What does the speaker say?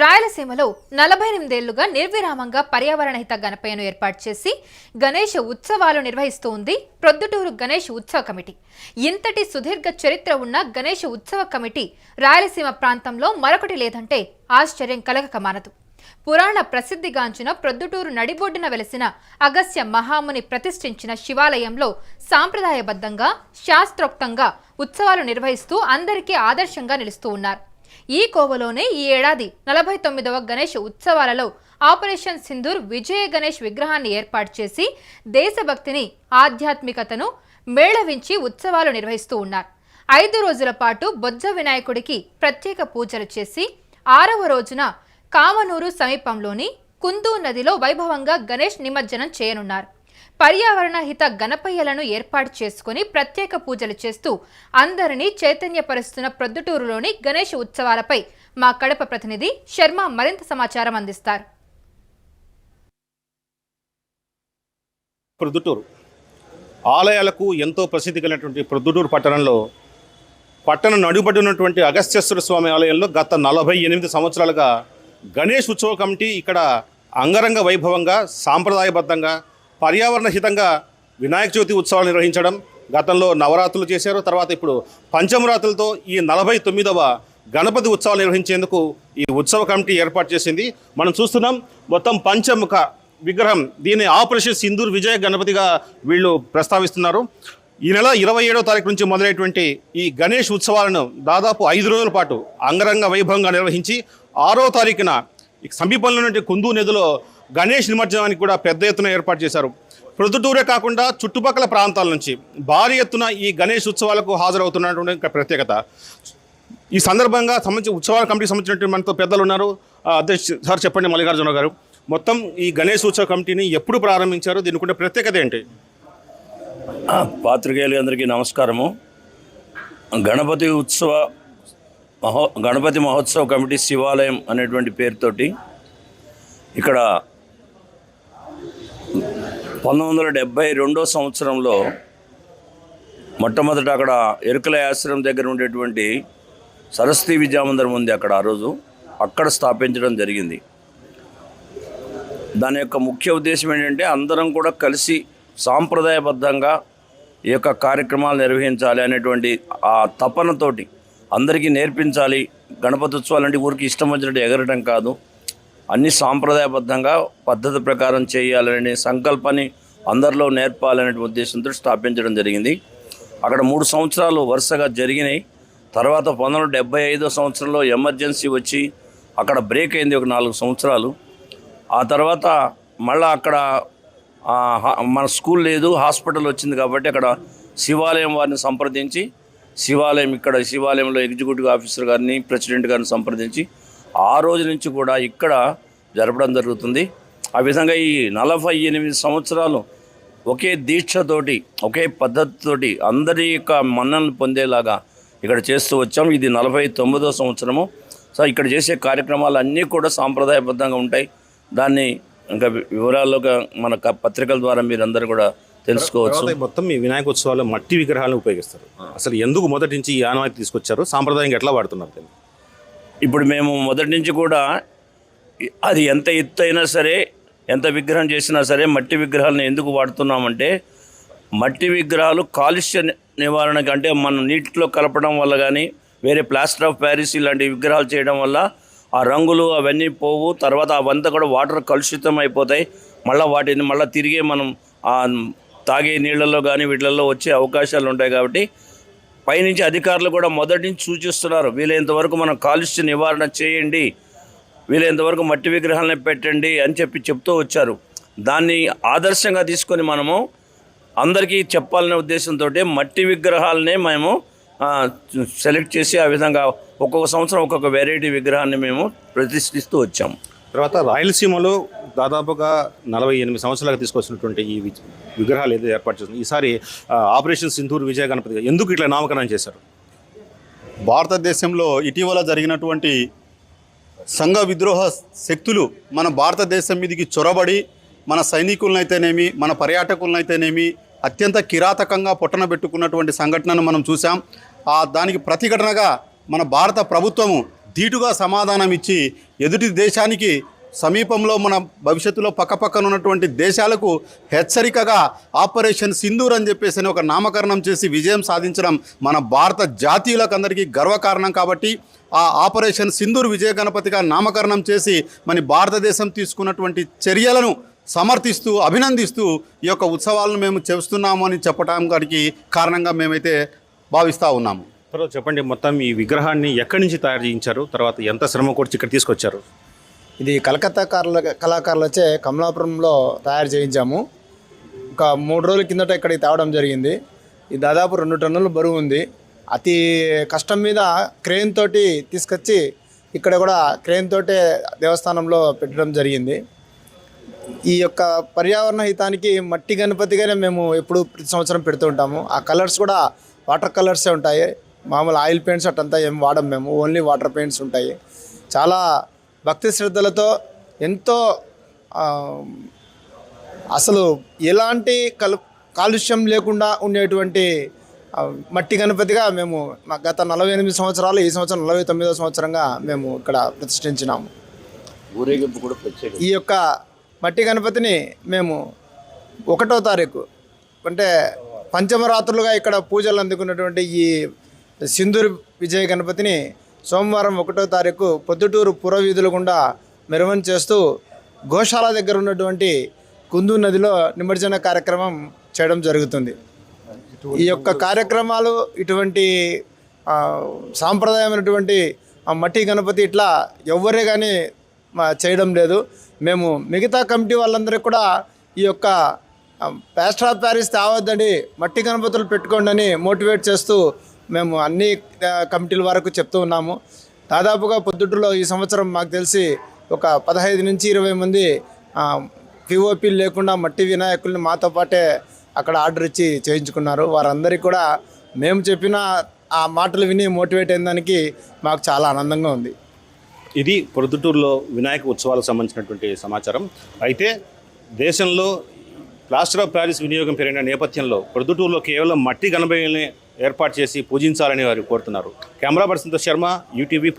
రాయలసీమలో నలభై ఎనిమిదేళ్ళుగా నిర్విరామంగా పర్యావరణ హిత గణపయ్యను ఏర్పాటు చేసి గణేష్ ఉత్సవాలు నిర్వహిస్తూ ఉంది. ప్రొద్దుటూరు గణేష్ ఉత్సవ కమిటీ. ఇంతటి సుదీర్ఘ చరిత్ర ఉన్న గణేష్ ఉత్సవ కమిటీ రాయలసీమ ప్రాంతంలో మరొకటి లేదంటే ఆశ్చర్యం కలగక మానదు పురాణ ప్రసిద్ధిగాంచిన ప్రొద్దుటూరు నడిబొడ్డున వెలసిన అగస్య మహాముని ప్రతిష్ఠించిన శివాలయంలో సాంప్రదాయబద్ధంగా శాస్త్రోక్తంగా ఉత్సవాలు నిర్వహిస్తూ అందరికీ ఆదర్శంగా నిలుస్తూ ఉన్నారు. ఈ కోవలోనే ఈ ఏడాది నలభై తొమ్మిదవ గణేష్ ఉత్సవాలలో ఆపరేషన్ సింధూర్ విజయ గణేష్ విగ్రహాన్ని ఏర్పాటు చేసి దేశభక్తిని ఆధ్యాత్మికతను మేళవించి ఉత్సవాలు నిర్వహిస్తూ ఉన్నారు. ఐదు రోజుల పాటు బొజ్జ వినాయకుడికి ప్రత్యేక పూజలు చేసి ఆరవ రోజున కామనూరు సమీపంలోని కుందూ నదిలో వైభవంగా గణేష్ నిమజ్జనం చేయనున్నారు. పర్యావరణ హిత గణపయ్యలను ఏర్పాటు చేసుకుని ప్రత్యేక పూజలు చేస్తూ అందరినీ చైతన్యపరుస్తున్న ప్రొద్దుటూరులోని గణేష్ ఉత్సవాలపై మా కడప ప్రతినిధి శర్మ మరింత సమాచారం అందిస్తారు. ప్రొద్దుటూరు. ఆలయాలకు ఎంతో ప్రసిద్ధి కలిగినటువంటి ప్రొద్దుటూరు పట్టణంలో పట్టణం నడుబడినటువంటి అగస్త్యేశ్వర స్వామి ఆలయంలో గత నలభై ఎనిమిది సంవత్సరాలుగా గణేష్ ఉత్సవ కమిటీ ఇక్కడ అంగరంగ వైభవంగా సాంప్రదాయబద్ధంగా పర్యావరణ హితంగా వినాయక చవితి ఉత్సవాలు నిర్వహించడం గతంలో నవరాత్రులు చేశారు తర్వాత ఇప్పుడు పంచమరాత్రులతో ఈ నలభై తొమ్మిదవ గణపతి ఉత్సవాలు నిర్వహించేందుకు ఈ ఉత్సవ కమిటీ ఏర్పాటు చేసింది. మనం చూస్తున్నాం మొత్తం పంచముఖ విగ్రహం దీన్ని ఆపరేషన్ సింధూర్ విజయ గణపతిగా వీళ్ళు ప్రస్తావిస్తున్నారు. ఈ నెల ఇరవై ఏడో తారీఖు నుంచి మొదలైనటువంటి ఈ గణేష్ ఉత్సవాలను దాదాపు ఐదు రోజుల పాటు అంగరంగ వైభవంగా నిర్వహించి ఆరో తారీఖున ఈ సమీపంలో కుందు నదిలో గణేష్ నిమజ్జనానికి కూడా పెద్ద ఎత్తున ఏర్పాటు చేశారు. ప్రొద్దుటూరే కాకుండా చుట్టుపక్కల ప్రాంతాల నుంచి భారీ ఎత్తున ఈ గణేష్ ఉత్సవాలకు హాజరవుతున్నటువంటి ప్రత్యేకత. ఈ సందర్భంగా సంబంధించి ఉత్సవాల కమిటీకి సంబంధించినటువంటి మనతో పెద్దలు ఉన్నారు. అధ్యక్ష సార్ చెప్పండి మల్లికార్జున గారు. మొత్తం ఈ గణేష్ ఉత్సవ కమిటీని ఎప్పుడు ప్రారంభించారు? దీనికి ప్రత్యేకత ఏంటి? పాత్రికేయులు అందరికీ నమస్కారము. గణపతి ఉత్సవ మహో గణపతి మహోత్సవ కమిటీ శివాలయం అనేటువంటి పేరుతోటి ఇక్కడ పంతొమ్మిది వందల డెబ్భై రెండో సంవత్సరంలో మొట్టమొదట అక్కడ ఎరుకల ఆశ్రమం దగ్గర ఉండేటువంటి సరస్వతి విద్యామందిరం ఉంది అక్కడ ఆ రోజు. అక్కడ స్థాపించడం జరిగింది. దాని యొక్క ముఖ్య ఉద్దేశం ఏంటంటే అందరం కూడా కలిసి సాంప్రదాయబద్ధంగా ఈ యొక్క కార్యక్రమాలు నిర్వహించాలి అనేటువంటి ఆ తపనతోటి అందరికీ నేర్పించాలి. గణపతి ఉత్సవాలు అంటే ఊరికి ఇష్టం వచ్చినట్టు ఎగరడం కాదు. అన్ని సాంప్రదాయబద్ధంగా పద్ధతి ప్రకారం చేయాలనే సంకల్పాన్ని అందరిలో నేర్పాలనే ఉద్దేశంతో స్థాపించడం జరిగింది. అక్కడ మూడు సంవత్సరాలు వరుసగా జరిగినాయి. తర్వాత పంతొమ్మిది వందల డెబ్బై ఐదో సంవత్సరంలో ఎమర్జెన్సీ వచ్చి అక్కడ బ్రేక్ అయింది ఒక నాలుగు సంవత్సరాలు. ఆ తర్వాత మళ్ళీ అక్కడ మన స్కూల్ లేదు హాస్పిటల్ వచ్చింది కాబట్టి అక్కడ శివాలయం వారిని సంప్రదించి శివాలయం ఇక్కడ శివాలయంలో ఎగ్జిక్యూటివ్ ఆఫీసర్ గారిని ప్రెసిడెంట్ గారిని సంప్రదించి ఆ రోజు నుంచి కూడా ఇక్కడ జరపడం జరుగుతుంది. ఆ విధంగా ఈ నలభై ఎనిమిది సంవత్సరాలు ఒకే దీక్షతోటి ఒకే పద్ధతితోటి అందరి యొక్క మన్ననలు పొందేలాగా ఇక్కడ చేస్తూ వచ్చాం. ఇది నలభై తొమ్మిదో సంవత్సరము. సో ఇక్కడ చేసే కార్యక్రమాలు అన్నీ కూడా సాంప్రదాయబద్ధంగా ఉంటాయి. దాన్ని ఇంకా వివరాల్లోగా మన పత్రికల ద్వారా మీరందరూ కూడా తెలుసుకోవచ్చు. మొత్తం ఈ వినాయక ఉత్సవాల్లో మట్టి విగ్రహాలను ఉపయోగిస్తారు. అసలు ఎందుకు మొదటి నుంచి ఈ ఆనవాయితీ తీసుకొచ్చారు? సాంప్రదాయంగా ఎట్లా వాడుతున్నారు? ఇప్పుడు మేము మొదటి నుంచి కూడా అది ఎంత ఎత్తు అయినా సరే ఎంత విగ్రహం చేసినా సరే మట్టి విగ్రహాలను ఎందుకు వాడుతున్నామంటే మట్టి విగ్రహాలు కాలుష్య నివారణ కంటే మనం నీటిలో కలపడం వల్ల కానీ వేరే ప్లాస్టర్ ఆఫ్ ప్యారిస్ ఇలాంటి విగ్రహాలు చేయడం వల్ల ఆ రంగులు అవన్నీ పోవు తర్వాత అవంతా కూడా వాటర్ కలుషితం అయిపోతాయి. మళ్ళీ వాటిని మళ్ళీ తిరిగి మనం తాగే నీళ్ళల్లో కానీ వీటిల్లో వచ్చే అవకాశాలు ఉంటాయి కాబట్టి పైనుంచి అధికారులు కూడా మొదటి నుంచి సూచిస్తున్నారు. వీలైనంత వరకు మనం కాలుష్య నివారణ చేయండి. వీలైనంత వరకు మట్టి విగ్రహాలనే పెట్టండి అని చెప్పి చెప్తూ వచ్చారు. దాన్ని ఆదర్శంగా తీసుకొని మనము అందరికీ చెప్పాలనే ఉద్దేశంతో మట్టి విగ్రహాలనే మేము సెలెక్ట్ చేసి ఆ విధంగా ఒక్కొక్క సంవత్సరం ఒక్కొక్క వెరైటీ విగ్రహాన్ని మేము ప్రతిష్ఠిస్తూ వచ్చాము. తర్వాత రాయలసీమలో దాదాపుగా నలభై ఎనిమిది సంవత్సరాలుగా తీసుకొచ్చినటువంటి ఈ విగ్రహాలు ఏదైతే ఏర్పాటు చేస్తుంది ఈసారి ఆపరేషన్ సింధూర్ విజయ గణపతి ఎందుకు ఇట్లా నామకరణం చేశారు? భారతదేశంలో ఇటీవల జరిగినటువంటి సంఘ విద్రోహ శక్తులు మన భారతదేశం మీదకి చొరబడి మన సైనికులనైతేనేమి మన పర్యాటకులనైతేనేమి అత్యంత కిరాతకంగా పొట్టన పెట్టుకున్నటువంటి సంఘటనను మనం చూసాం దానికి ప్రతిఘటనగా మన భారత ప్రభుత్వము ధీటుగా సమాధానం ఇచ్చి ఎదుటి దేశానికి సమీపంలో మన భవిష్యత్తులో పక్కపక్కన ఉన్నటువంటి దేశాలకు హెచ్చరికగా ఆపరేషన్ సింధూర్ అని చెప్పేసి అని ఒక నామకరణం చేసి విజయం సాధించడం మన భారత జాతీయులకు అందరికీ గర్వకారణం కాబట్టి ఆ ఆపరేషన్ సింధూర్ విజయ గణపతిగా నామకరణం చేసి మన భారతదేశం తీసుకున్నటువంటి చర్యలను సమర్థిస్తూ అభినందిస్తూ ఈ యొక్క ఉత్సవాలను మేము చేస్తున్నాము అని చెప్పడానికి కారణంగా మేమైతే భావిస్తూ ఉన్నాము. తర్వాత చెప్పండి మొత్తం ఈ విగ్రహాన్ని ఎక్కడి నుంచి తయారు చేయించారు తర్వాత ఎంత శ్రమ కూర్చి ఇక్కడ తీసుకొచ్చారు? ఇది కలకత్తా కళ కళాకారులచే కమలాపురంలో తయారు చేయించాము. ఒక మూడు రోజుల కిందట ఇక్కడికి తేవడం జరిగింది. ఇది దాదాపు రెండు టన్నుల బరువు ఉంది. అతి కష్టం మీద క్రేన్ తోటి తీసుకొచ్చి ఇక్కడ కూడా క్రేన్ తోటే దేవస్థానంలో పెట్టడం జరిగింది. ఈ యొక్క పర్యావరణ హితానికి మట్టి గణపతిగానే మేము ఎప్పుడు ప్రతి సంవత్సరం పెడుతూ ఉంటాము. ఆ కలర్స్ కూడా వాటర్ కలర్సే ఉంటాయి. మామూలు ఆయిల్ పెయింట్స్ అట్టంతా ఏం వాడం మేము ఓన్లీ వాటర్ పెయింట్స్ ఉంటాయి. చాలా భక్తి శ్రద్ధలతో ఎంతో అసలు ఎలాంటి కలు కాలుష్యం లేకుండా ఉండేటువంటి మట్టి గణపతిగా మేము మా గత నలభై ఎనిమిది సంవత్సరాలు ఈ సంవత్సరం నలభై తొమ్మిదో సంవత్సరంగా మేము ఇక్కడ ప్రతిష్ఠించినాము. ఊరేగింపు కూడా ఈ యొక్క మట్టి గణపతిని మేము ఒకటో తారీఖు అంటే పంచమరాత్రులుగా ఇక్కడ పూజలు అందుకున్నటువంటి ఈ సింధూరు విజయ గణపతిని సోమవారం ఒకటో తారీఖు పొద్దుటూరు పురవీధుల గుండా మెరవని చేస్తూ గోశాల దగ్గర ఉన్నటువంటి కుందు నదిలో నిమజ్జన కార్యక్రమం చేయడం జరుగుతుంది. ఈ యొక్క కార్యక్రమాలు ఇటువంటి సాంప్రదాయమైనటువంటి మట్టి గణపతి ఇట్లా ఎవ్వరే కానీ చేయడం లేదు. మేము మిగతా కమిటీ వాళ్ళందరికీ కూడా ఈ యొక్క ఆ, ఆఫ్ ప్యారిస్ తేవద్దని మట్టి గణపతులు పెట్టుకోండి అని మోటివేట్ చేస్తూ మేము అన్ని కమిటీల వరకు చెప్తూ ఉన్నాము. దాదాపుగా పొద్దుటూరులో ఈ సంవత్సరం మాకు తెలిసి ఒక పదహైదు నుంచి ఇరవై మంది పిఓపి లేకుండా మట్టి వినాయకుల్ని మాతో పాటే అక్కడ ఆర్డర్ ఇచ్చి చేయించుకున్నారు. వారందరికీ కూడా మేము చెప్పిన ఆ మాటలు విని మోటివేట్ అయిన దానికి మాకు చాలా ఆనందంగా ఉంది. ఇది పొద్దుటూరులో వినాయక ఉత్సవాలకు సంబంధించినటువంటి సమాచారం. అయితే దేశంలో ప్లాస్టర్ ఆఫ్ ప్యారిస్ వినియోగం పెరిగిన నేపథ్యంలో పొద్దుటూరులో కేవలం మట్టి గణపతిని ఏర్పాటు చేసి పూజించాలని వారు కోరుతున్నారు. కెమెరా పర్సన్తో శర్మ యూటీవీ